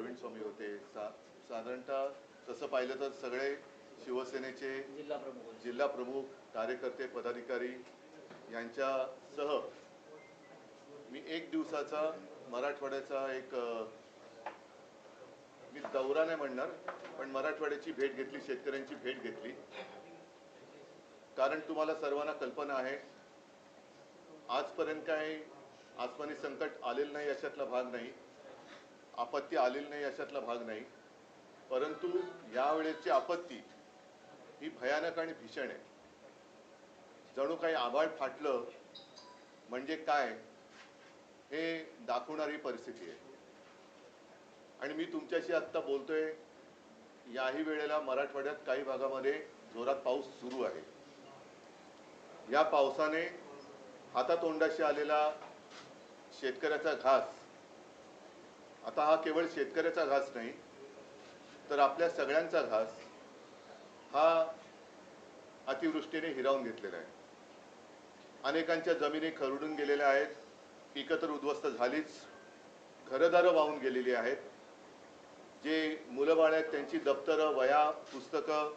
प्रवीण स्वामी होते. सा साधारणतः तसं पाहिलं तर सगळे शिवसेनेचे जिल्हा प्रमुख जिल्हा प्रमुख कार्यकर्ते पदाधिकारी यांच्यासह मी एक दिवसाचा मराठवाड्याचा एक मी दौरा नाही म्हणणार पण मराठवाड्याची भेट घेतली शेतकऱ्यांची भेट घेतली. कारण तुम्हाला सर्वांना कल्पना आहे आजपर्यंत काय आसमानी संकट आलेलं नाही अशातला भाग नाही. आपत्ती आलेली नाही अशातला भाग नाही. परंतु यावेळेची आपत्ती ही भयानक आणि भीषण आहे. जणू काही आभाळ फाटलं म्हणजे काय हे दाखवणारी परिस्थिती आहे. आणि मी तुमच्याशी आत्ता बोलतोय याही वेळेला मराठवाड्यात काही भागामध्ये जोरात पाऊस सुरू आहे. या पावसाने हातातोंडाशी आलेला शेतकऱ्याचा घास आता हा केवळ शेतकऱ्याचा घास नाही तर आपल्या सगळ्यांचा घास हा अतिवृष्टीने हिरावून घेतलेला आहे. अनेकांच्या जमिनी खरडून गेलेल्या आहेत पिकं तर उद्ध्वस्त झालीच घरदारं वाहून गेलेली आहेत. जे मुलंबाळ आहेत त्यांची दप्तरं वया पुस्तकं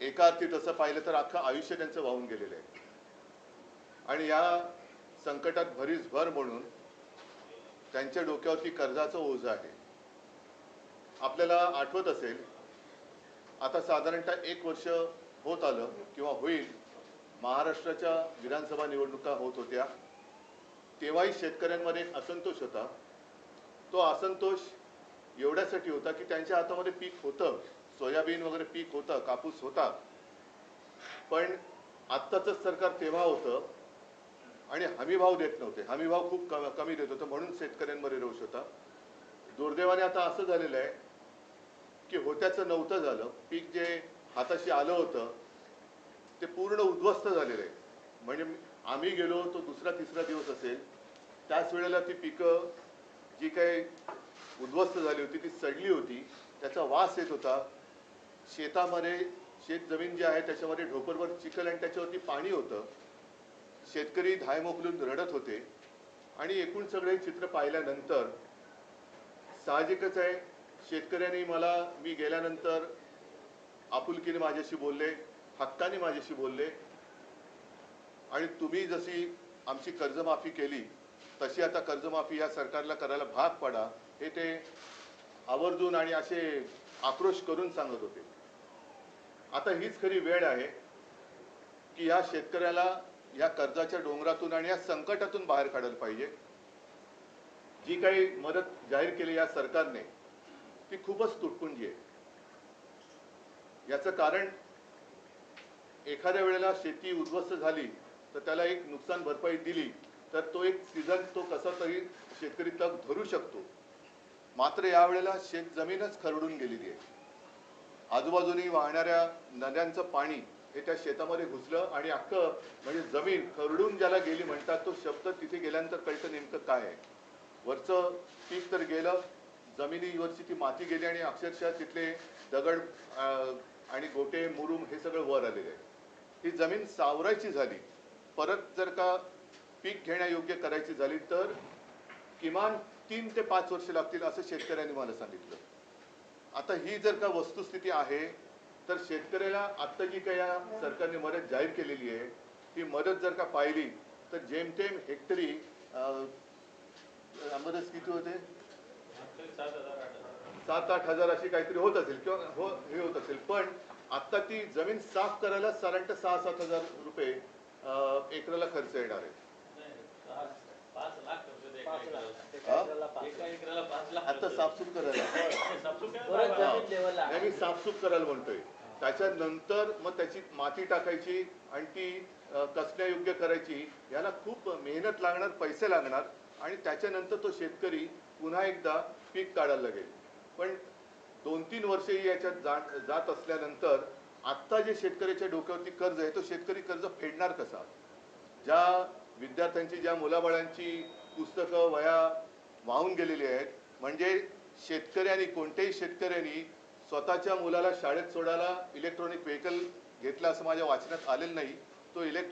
एका अर्थी तसं पाहिलं तर अख्खं आयुष्य त्यांचं वाहून गेलेलं आहे. आणि या संकटात भरीस भर म्हणून त्यांच्या डोक्यावरती कर्जाचं ओझं आहे. आपल्याला आठवत असेल आता साधारणतः एक वर्ष होत आलं किंवा होईल महाराष्ट्राच्या विधानसभा निवडणुका होत होत्या. तेव्हाही शेतकऱ्यांमध्ये असंतोष होता. तो असंतोष एवढ्यासाठी होता की त्यांच्या हातामध्ये पीक होतं. सोयाबीन वगैरे पीक होतं कापूस होता. पण आत्ताचं सरकार तेव्हा होतं आणि हमीभाव देत नव्हते. हमीभाव खूप कमी देत होतं. म्हणून शेतकऱ्यांमध्ये रोष होता. दुर्दैवाने आता असं झालेलं आहे की होत्याचं नव्हतं झालं. पीक जे हाताशी आलं होतं ते पूर्ण उद्ध्वस्त झालेलं आहे. म्हणजे आम्ही गेलो तो दुसरा तिसरा दिवस असेल. त्याच वेळेला ती पिकं जी काही उद्ध्वस्त झाली होती ती सडली होती. त्याचा वास येत होता. शेतामध्ये शेत जमीन जी आहे त्याच्यामध्ये ढोपरभर चिखल आणि त्याच्यावरती पाणी होतं. शेतकरी धाय मोकलून रडत होते. आणि एकूण सगळे चित्र पाहिल्यानंतर साहजिकच आहे शेतकऱ्यांनी मला मी गेल्यानंतर आपुलकीने माझ्याशी बोलले हक्काने माझ्याशी बोलले. आणि तुम्ही जशी आमची कर्जमाफी केली तशी आता कर्जमाफी या सरकारला करायला भाग पडा हे ते आवर्जून आणि असे आक्रोश करून सांगत होते. आता हीच खरी वेळ आहे की या शेतकऱ्याला या कर्जाच्या डोंगरातून आणि या संकटातून बाहेर काढायला पाहिजे. जी काही मदत जाहीर केली या सरकारने ती खूपच तुटपुंजी आहे. याचं कारण एखाद्या वेळेला शेती उद्ध्वस्त झाली तर त्याला एक नुकसान भरपाई दिली तर तो एक सीझन तो कसा तरी शेतकरी तग धरू शकतो. मात्र यावेळेला शेत जमीनच खरडून गेलेली आहे. आजूबाजूनी वाहणाऱ्या नद्यांचं पाणी हे त्या शेतामध्ये घुसलं आणि अख्खं म्हणजे जमीन खरडून ज्याला गेली म्हणतात तो शब्द तिथे गेल्यानंतर कळतं नेमकं काय आहे. वरचं पीक तर गेलं जमिनीवरची ती माती गेली आणि अक्षरशः तिथले दगड आणि गोटे मुरुम हे सगळं वर आलेले आहे ही जमीन सावरायची झाली. परत जर का पीक घेण्यायोग्य करायची झाली तर किमान तीन ते पाच वर्ष लागतील असं शेतकऱ्यांनी मला सांगितलं. आता ही जर का वस्तुस्थिती आहे तर शेतकऱ्याला आत्ता जी काही या सरकारने मदत जाहीर केलेली आहे ती मदत जर का पाहिली तर जेमतेम हेक्टरी मदत किती होते? सात आठ हजार अशी काहीतरी होत असेल किंवा हो हे होत असेल. पण आता ती जमीन साफ करायला साधारणतः सहा सात हजार रुपये एकराला खर्च येणार आहे. आता साफसूफ करायला. नाही मी साफसूफ करायला म्हणतोय. त्याच्यानंतर मग त्याची माती टाकायची आणि ती कसण्यायोग्य करायची याला खूप मेहनत लागणार पैसे लागणार आणि त्याच्यानंतर तो शेतकरी पुन्हा एकदा पीक काढायला लागेल. पण दोन तीन वर्षे याच्यात जात जात असल्यानंतर आत्ता जे शेतकऱ्याच्या डोक्यावरती कर्ज आहे तो शेतकरी कर्ज फेडणार कसा? ज्या विद्यार्थ्यांची ज्या मुलाबाळांची पुस्तकं वया वाहून गेलेली आहेत. म्हणजे शेतकऱ्यांनी कोणत्याही शेतकऱ्यांनी स्वतःच्या मुलाला शाळेत सोडायला इलेक्ट्रॉनिक व्हेकल घेतला असं माझ्या वाचनात आलेलं नाही. तो इलेक्ट्रॉनिक